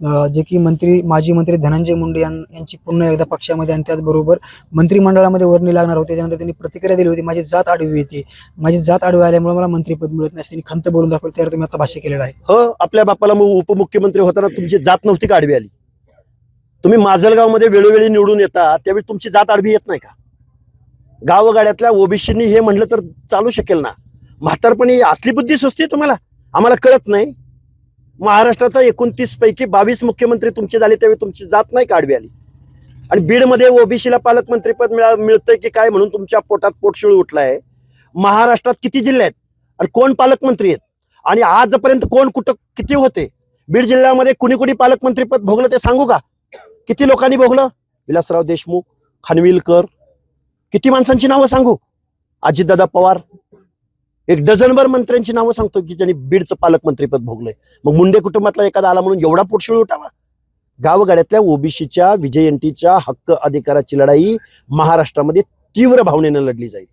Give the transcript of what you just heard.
जे की मंत्री माजी मंत्री धनंजय मुंडे यांची पुन्हा एकदा पक्षामध्ये आणि त्याचबरोबर मंत्रिमंडळामध्ये वर्णी लागणार होते. त्यानंतर त्यांनी प्रतिक्रिया दिली होती माझी जात आडवी येते. माझी जात आडवी आल्यामुळे मला मंत्रीपद मिळत नाही. त्यांनी खंत बोलून दाखवली. त्यावर तुम्ही आता भाष्य केलेलं आहे. हो आपल्या बापाला मग उपमुख्यमंत्री होताना तुमची जात नव्हती का आडवी आली? तुम्ही माजलगावमध्ये वेळोवेळी निवडून येता त्यावेळी तुमची जात आडवी येत नाही का? गावगाड्यातल्या ओबीसीनी हे म्हणलं तर चालू शकेल ना? म्हातारपणी असली बुद्धी सुचते तुम्हाला? आम्हाला कळत नाही. महाराष्ट्राचा एकोणतीस पैकी बावीस मुख्यमंत्री तुमचे झाले त्यावेळी तुमची जात नाही काढवी आली? आणि बीडमध्ये ओबीसीला पालकमंत्रीपद मिळा मिळतंय की काय म्हणून तुमच्या पोटात पोटशिळ उठलाय? महाराष्ट्रात किती जिल्हे आहेत? आणि कोण पालकमंत्री आहेत? आणि आजपर्यंत कोण कुठं किती होते? बीड जिल्ह्यामध्ये कुणी कुणी पालकमंत्रीपद भोगलं ते सांगू का? किती लोकांनी भोगलं? विलासराव देशमुख खानविलकर. किती माणसांची नावं सांगू? अजितदादा पवार एक डझनभर मंत्र्यांची नावं सांगतो की ज्यांनी बीडचं पालकमंत्रीपद भोगलंय. मग मुंडे कुटुंबातला एखादा आला म्हणून एवढा पोटशिळ उठावा? गावगाड्यातल्या ओबीसीच्या विजयंतीच्या हक्क अधिकाराची लढाई महाराष्ट्रामध्ये तीव्र भावनेनं लढली जाईल.